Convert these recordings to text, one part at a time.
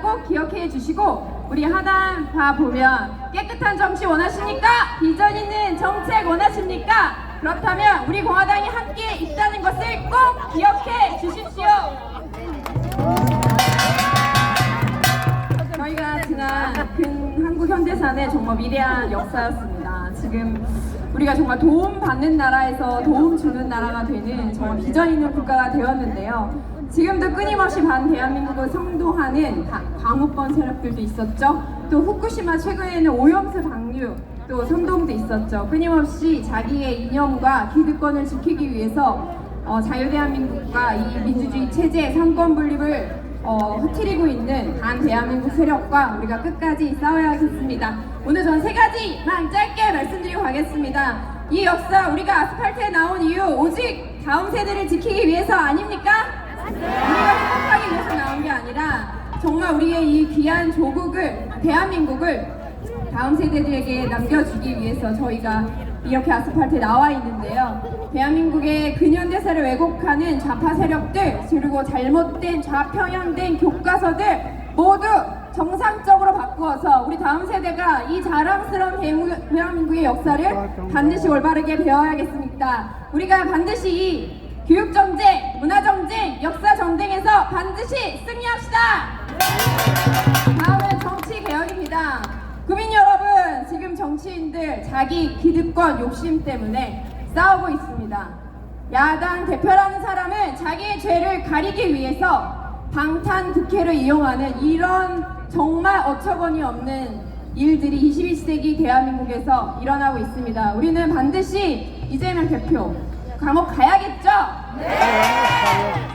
꼭 기억해 주시고 우리 하단 봐 보면 깨끗한 정치 원하십니까? 비전 있는 정책 원하십니까? 그렇다면 우리 공화당이 함께 있다는 것을 꼭 기억해 주십시오. 저희가 지난 근 한국 현대사는 정말 위대한 역사였습니다. 지금 우리가 정말 도움 받는 나라에서 도움 주는 나라가 되는 정말 비전 있는 국가가 되었는데요. 지금도 끊임없이 반 대한민국을 선도하는 다- 광우권 세력들도 있었죠. 또 후쿠시마 최근에는 오염수 방류 또 선동도 있었죠. 끊임없이 자기의 이념과 기득권을 지키기 위해서 어, 자유대한민국과 이 민주주의 체제의 상권 분립을 어, 흐트리고 있는 반 대한민국 세력과 우리가 끝까지 싸워야겠습니다. 오늘 전 세 가지만 짧게 말씀드리고 가겠습니다. 이 역사 우리가 아스팔트에 나온 이유 오직 다음 세대를 지키기 위해서 아닙니까? 우리가 행복하기 위해서 나온 게 아니라 정말 우리의 이 귀한 조국을 대한민국을 다음 세대들에게 남겨주기 위해서 저희가 이렇게 아스팔트에 나와 있는데요. 대한민국의 근현대사를 왜곡하는 좌파 세력들 그리고 잘못된 좌편향된 교과서들 모두 정상적으로 바꾸어서 우리 다음 세대가 이 자랑스러운 대한민국의 역사를 반드시 올바르게 배워야겠습니다. 우리가 반드시 이 교육 전쟁, 문화 전쟁, 역사 전쟁에서 반드시 승리합시다. 다음은 정치 개혁입니다. 국민 여러분, 지금 정치인들 자기 기득권 욕심 때문에 싸우고 있습니다. 야당 대표라는 사람은 자기의 죄를 가리기 위해서 방탄 국회를 이용하는 이런 정말 어처구니 없는 일들이 21세기 대한민국에서 일어나고 있습니다. 우리는 반드시 이재명 대표 감옥 가야겠죠?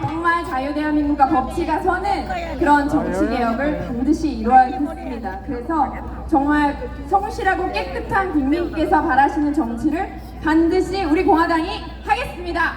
정말 자유대한민국과 법치가 서는 그런 정치 개혁을 반드시 이루어야겠습니다. 그래서 정말 성실하고 깨끗한 국민께서 바라시는 정치를 반드시 우리 공화당이 하겠습니다.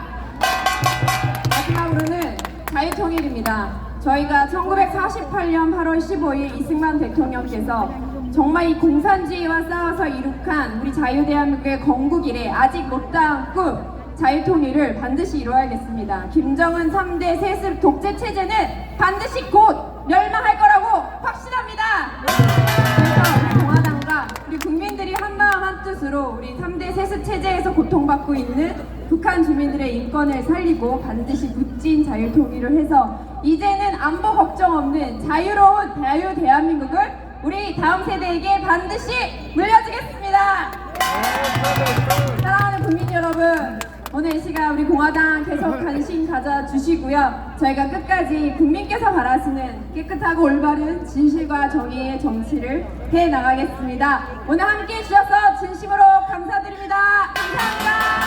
마지막으로는 자유통일입니다. 저희가 1948년 8월 15일 이승만 대통령께서 정말 이 공산주의와 싸워서 이룩한 우리 자유대한민국의 건국 이래 아직 못다한 꿈 자유통일을 반드시 이루어야겠습니다. 김정은 3대 세습 독재 체제는 반드시 곧 멸망할 거라고 확신합니다. 그래서 우리 공화당과 우리 국민들이 한마음 한뜻으로 우리 3대 세습 체제에서 고통받고 있는 북한 주민들의 인권을 살리고 반드시 북진 자유통일을 해서 이제는 안보 걱정 없는 자유로운 자유 대한민국을 우리 다음 세대에게 반드시 물려주겠습니다. 계속 관심 가져주시고요. 저희가 끝까지 국민께서 바라시는 깨끗하고 올바른 진실과 정의의 정치를 해 나가겠습니다. 오늘 함께 해주셔서 진심으로 감사드립니다. 감사합니다.